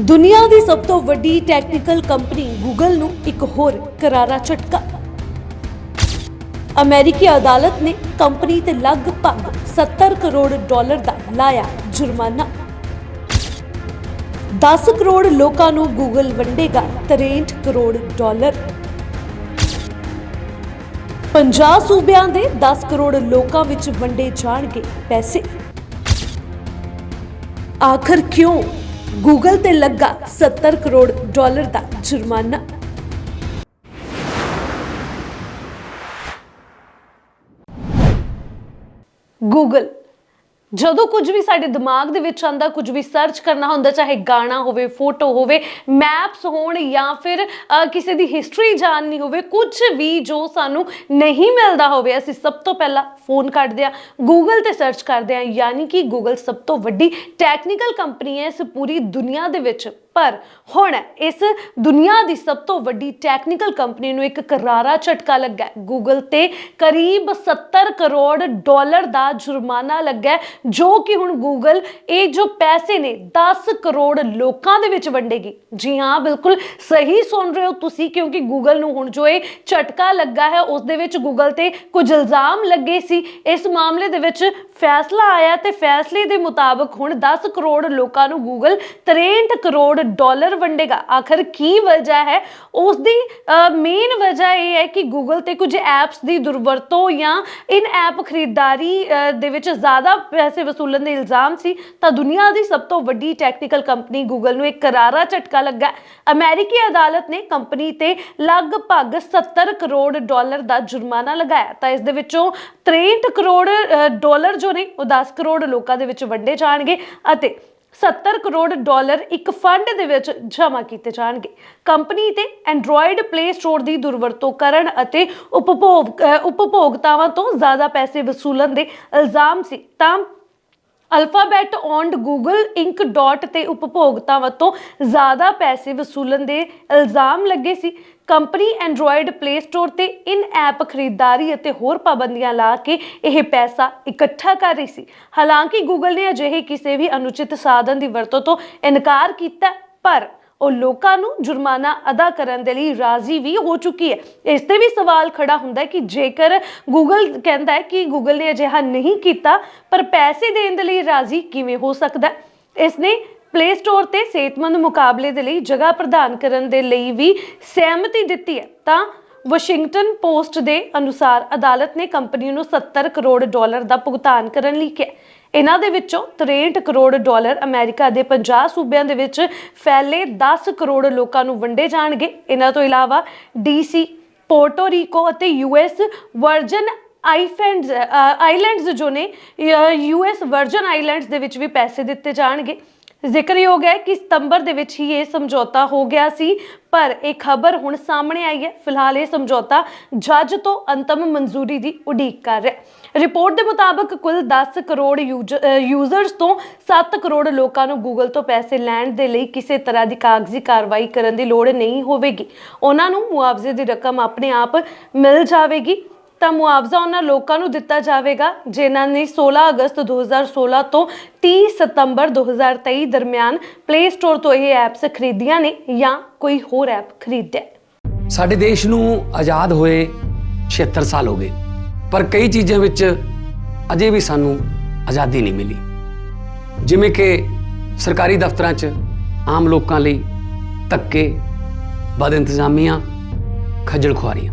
ਦੁਨੀਆ ਦੀ ਸਭ ਤੋਂ ਵੱਡੀ ਟੈਕਨੀਕਲ ਕੰਪਨੀ ਗੂਗਲ ਨੂੰ ਇੱਕ ਹੋਰ ਕਰਾਰਾ ਝਟਕਾ। ਅਮਰੀਕੀ ਅਦਾਲਤ ਨੇ ਕੰਪਨੀ ਤੇ ਲਗਭਗ 70 ਕਰੋੜ ਡਾਲਰ ਦਾ ਲਾਇਆ ਜੁਰਮਾਨਾ। 10 ਕਰੋੜ ਲੋਕਾਂ ਨੂੰ ਗੂਗਲ ਵੰਡੇਗਾ 63 ਕਰੋੜ ਡਾਲਰ। 50 ਸੂਬਿਆਂ ਦੇ 10 ਕਰੋੜ ਲੋਕਾਂ ਵਿੱਚ ਵੰਡੇ ਜਾਣਗੇ ਪੈਸੇ। ਆਖਰ ਕਿਉਂ? ਗੂਗਲ ਤੇ ਲੱਗਾ 70 ਕਰੋੜ ਡਾਲਰ ਦਾ ਜੁਰਮਾਨਾ। ਗੂਗਲ ਜਦੋਂ ਕੁਝ ਵੀ ਸਾਡੇ ਦਿਮਾਗ ਦੇ ਵਿੱਚ ਆਂਦਾ ਕੁਝ ਵੀ ਸਰਚ ਕਰਨਾ ਹੁੰਦਾ, ਚਾਹੇ ਗਾਣਾ ਹੋਵੇ ਫੋਟੋ ਹੋਵੇ ਮੈਪਸ ਹੋਣ ਜਾਂ ਫਿਰ ਕਿਸੇ ਦੀ ਹਿਸਟਰੀ ਜਾਣਨੀ ਹੋਵੇ, ਕੁਝ ਵੀ ਜੋ ਸਾਨੂੰ ਨਹੀਂ ਮਿਲਦਾ ਹੋਵੇ, ਅਸੀਂ ਸਭ ਤੋਂ ਪਹਿਲਾਂ ਫੋਨ ਕੱਢਦੇ ਆ ਗੂਗਲ ਤੇ ਸਰਚ ਕਰਦੇ ਆ ਯਾਨੀ ਕਿ ਗੂਗਲ ਸਭ ਤੋਂ ਵੱਡੀ ਟੈਕਨੀਕਲ ਕੰਪਨੀ ਹੈ ਇਸ ਪੂਰੀ ਦੁਨੀਆ ਦੇ ਵਿੱਚ। ਪਰ ਹੁਣ ਇਸ ਦੁਨੀਆ ਦੀ ਸਭ ਤੋਂ ਵੱਡੀ ਟੈਕਨੀਕਲ ਕੰਪਨੀ ਨੂੰ ਇੱਕ ਕਰਾਰਾ ਝਟਕਾ ਲੱਗਾ ਗੂਗਲ ਤੇ ਕਰੀਬ 70 ਕਰੋੜ ਡਾਲਰ ਦਾ ਜੁਰਮਾਨਾ ਲੱਗਾ ਜੋ ਕਿ ਹੁਣ ਗੂਗਲ ਇਹ ਜੋ ਪੈਸੇ ਨੇ 10 ਕਰੋੜ ਲੋਕਾਂ ਦੇ ਵਿੱਚ ਵੰਡੇਗੀ। ਜੀ ਹਾਂ, ਬਿਲਕੁਲ ਸਹੀ ਸੁਣ ਰਹੇ ਹੋ ਤੁਸੀਂ, ਕਿਉਂਕਿ ਗੂਗਲ ਨੂੰ ਹੁਣ ਜੋ ਇਹ ਝਟਕਾ ਲੱਗਾ ਹੈ, ਉਸ ਦੇ ਵਿੱਚ ਗੂਗਲ ਤੇ ਕੁਝ ਇਲਜ਼ਾਮ ਲੱਗੇ ਸੀ। ਇਸ ਮਾਮਲੇ ਦੇ ਵਿੱਚ ਫੈਸਲਾ ਆਇਆ ਤੇ ਫੈਸਲੇ ਦੇ ਮੁਤਾਬਕ ਹੁਣ 10 ਕਰੋੜ ਲੋਕਾਂ ਨੂੰ ਗੂਗਲ 63 ਕਰੋੜ ਡਾਲਰ ਵੰਡੇਗਾ ਆਖਰ ਕੀ ਵਜ੍ਹਾ ਹੈ ਉਸ ਦੀ ਮੇਨ ਵਜ੍ਹਾ ਇਹ ਹੈ ਕਿ ਗੂਗਲ ਤੇ ਕੁਝ ਐਪਸ ਦੀ ਦੁਰਵਰਤੋਂ ਜਾਂ ਇਨ ਐਪ ਖਰੀਦਦਾਰੀ ਦੇ ਵਿੱਚ ਜ਼ਿਆਦਾ ਪੈਸੇ ਵਸੂਲਣ ਦੇ ਇਲਜ਼ਾਮ ਸੀ ਤਾਂ ਦੁਨੀਆ ਦੀ ਸਭ ਤੋਂ ਵੱਡੀ ਟੈਕਨੀਕਲ ਕੰਪਨੀ ਗੂਗਲ ਨੂੰ ਇੱਕ ਕਰਾਰਾ ਝਟਕਾ ਲੱਗਾ ਹੈ। ਅਮਰੀਕੀ ਅਦਾਲਤ ਨੇ ਕੰਪਨੀ ਤੇ ਲਗਭਗ 70 ਕਰੋੜ ਡਾਲਰ ਦਾ ਜੁਰਮਾਨਾ ਲਗਾਇਆ ਤਾਂ ਇਸ ਦੇ ਵਿੱਚੋਂ 63 ਕਰੋੜ ਅ, ਡਾਲਰ ਜੋ ਨੇ ਉਹ 10 ਕਰੋੜ ਲੋਕਾਂ ਦੇ ਵਿੱਚ ਵੰਡੇ ਜਾਣਗੇ ਅਤੇ 70 ਕਰੋੜ ਡਾਲਰ ਇੱਕ ਫੰਡ ਦੇ ਵਿੱਚ ਜਮ੍ਹਾਂ ਕੀਤੇ ਜਾਣਗੇ। ਕੰਪਨੀ ਤੇ ਐਂਡਰੋਇਡ ਪਲੇ ਸਟੋਰ ਦੀ ਦੁਰਵਰਤੋਂ ਕਰਨ ਅਤੇ ਉਪਭੋਗ ਉਪਭੋਗਤਾਵਾਂ ਤੋਂ ਜ਼ਿਆਦਾ ਪੈਸੇ ਵਸੂਲਣ ਦੇ ਇਲਜ਼ਾਮ ਸੀ। ਤਾਂ Alphabet owned Google Inc dot ਤੇ ਉਪਭੋਗਤਾਵਾਂ ਤੋਂ ਜ਼ਿਆਦਾ ਪੈਸੇ ਵਸੂਲਣ ਦੇ ਇਲਜ਼ਾਮ ਲੱਗੇ ਸੀ। ਕੰਪਨੀ ਐਂਡਰੋਇਡ ਪਲੇ ਸਟੋਰ ਤੇ ਇਨ ਐਪ ਖਰੀਦਦਾਰੀ ਅਤੇ ਹੋਰ ਪਾਬੰਦੀਆਂ ਲਾ ਕੇ ਇਹ ਪੈਸਾ ਇਕੱਠਾ ਕਰ ਰਹੀ ਸੀ ਹਾਲਾਂਕਿ ਗੂਗਲ ਨੇ ਅਜਿਹੇ ਕਿਸੇ ਵੀ ਅਨੁਚਿਤ ਸਾਧਨ ਦੀ ਵਰਤੋਂ ਤੋਂ ਇਨਕਾਰ ਕੀਤਾ, ਪਰ ਉਹ ਲੋਕਾਂ ਨੂੰ ਜੁਰਮਾਨਾ ਅਦਾ ਕਰਨ ਦੇ ਲਈ ਰਾਜ਼ੀ ਵੀ ਹੋ ਚੁੱਕੀ ਹੈ ਇਸ ਤੇ ਵੀ ਸਵਾਲ ਖੜਾ ਹੁੰਦਾ ਹੈ ਕਿ ਜੇਕਰ ਗੂਗਲ ਕਹਿੰਦਾ ਹੈ ਕਿ ਗੂਗਲ ਨੇ ਅਜਿਹਾ ਨਹੀਂ ਕੀਤਾ, ਪਰ ਪੈਸੇ ਦੇਣ ਦੇ ਲਈ ਰਾਜ਼ੀ ਕਿਵੇਂ ਹੋ ਸਕਦਾ ਹੈ? ਇਸ ਨੇ ਪਲੇ ਸਟੋਰ ਤੇ ਸਿਹਤਮੰਦ ਮੁਕਾਬਲੇ ਦੇ ਲਈ ਜਗ੍ਹਾ ਪ੍ਰਦਾਨ ਕਰਨ ਦੇ ਲਈ ਵੀ ਸਹਿਮਤੀ ਦਿੱਤੀ ਹੈ। ਤਾਂ ਵਾਸ਼ਿੰਗਟਨ ਪੋਸਟ ਦੇ ਅਨੁਸਾਰ ਅਦਾਲਤ ਨੇ ਕੰਪਨੀ ਨੂੰ 70 ਕਰੋੜ ਡਾਲਰ ਦਾ ਭੁਗਤਾਨ ਕਰਨ ਲਈ ਕਿਹਾ ਇਹਨਾਂ ਦੇ ਵਿੱਚੋਂ 63 ਕਰੋੜ ਡਾਲਰ ਅਮਰੀਕਾ ਦੇ 50 ਸੂਬਿਆਂ ਦੇ ਵਿੱਚ ਫੈਲੇ 10 ਕਰੋੜ ਲੋਕਾਂ ਨੂੰ ਵੰਡੇ ਜਾਣਗੇ। ਇਹਨਾਂ ਤੋਂ ਇਲਾਵਾ ਡੀਸੀ, ਪੋਰਟੋ ਰੀਕੋ ਅਤੇ ਯੂਐਸ ਵਰਜਨ ਆਈਫੈਂਡਸ ਆਈਲੈਂਡਸ ਜੋ ਨੇ ਯੂਐਸ ਵਰਜਨ ਆਈਲੈਂਡਸ ਦੇ ਵਿੱਚ ਵੀ ਪੈਸੇ ਦਿੱਤੇ ਜਾਣਗੇ। ਜ਼ਿਕਰਯੋਗ ਹੈ ਕਿ ਸਤੰਬਰ ਦੇ ਵਿੱਚ ਹੀ ਇਹ ਸਮਝੌਤਾ ਹੋ ਗਿਆ ਸੀ, ਪਰ ਇਹ ਖਬਰ ਹੁਣ ਸਾਹਮਣੇ ਆਈ ਹੈ। ਫਿਲਹਾਲ ਇਹ ਸਮਝੌਤਾ ਜੱਜ ਤੋਂ ਅੰਤਮ ਮਨਜ਼ੂਰੀ ਦੀ ਉਡੀਕ ਕਰ ਰਿਹਾ ਹੈ। ਰਿਪੋਰਟ ਦੇ ਮੁਤਾਬਕ ਕੁੱਲ 10 ਕਰੋੜ ਯੂਜ਼ਰਸ ਤੋਂ 7 ਕਰੋੜ ਲੋਕਾਂ ਨੂੰ ਗੂਗਲ ਤੋਂ ਪੈਸੇ ਲੈਣ ਦੇ ਲਈ ਕਿਸੇ ਤਰ੍ਹਾਂ ਦੀ ਕਾਗਜ਼ੀ ਕਾਰਵਾਈ ਕਰਨ ਦੀ ਲੋੜ ਨਹੀਂ ਹੋਵੇਗੀ। ਉਹਨਾਂ ਨੂੰ ਮੁਆਵਜ਼ੇ ਦੀ ਰਕਮ ਆਪਣੇ ਆਪ ਮਿਲ ਜਾਵੇਗੀ। ਤਾਂ ਮੁਆਵਜ਼ਾ ਉਹਨਾਂ ਲੋਕਾਂ ਨੂੰ ਦਿੱਤਾ ਜਾਵੇਗਾ, ਜਿਨ੍ਹਾਂ ਨੇ 16 ਅਗਸਤ 2016 ਤੋਂ 30 ਸਤੰਬਰ 2023 ਦਰਮਿਆਨ ਪਲੇ ਸਟੋਰ ਤੋਂ ਇਹ ਐਪਸ ਖਰੀਦੀਆਂ ਨੇ ਜਾਂ ਕੋਈ ਹੋਰ ਐਪ ਖਰੀਦਿਆ ਸਾਡੇ ਦੇਸ਼ ਨੂੰ ਆਜ਼ਾਦ ਹੋਏ 76 ਸਾਲ ਹੋ ਗਏ, ਪਰ ਕਈ ਚੀਜ਼ਾਂ ਵਿੱਚ ਅਜੇ ਵੀ ਸਾਨੂੰ ਆਜ਼ਾਦੀ ਨਹੀਂ ਮਿਲੀ। ਜਿਵੇਂ ਕਿ ਸਰਕਾਰੀ ਦਫ਼ਤਰਾਂ 'ਚ ਆਮ ਲੋਕਾਂ ਲਈ ਧੱਕੇ ਬਦ ਇੰਤਜ਼ਾਮੀਆਂ ਖੱਜਲ ਖੁਆਰੀਆਂ।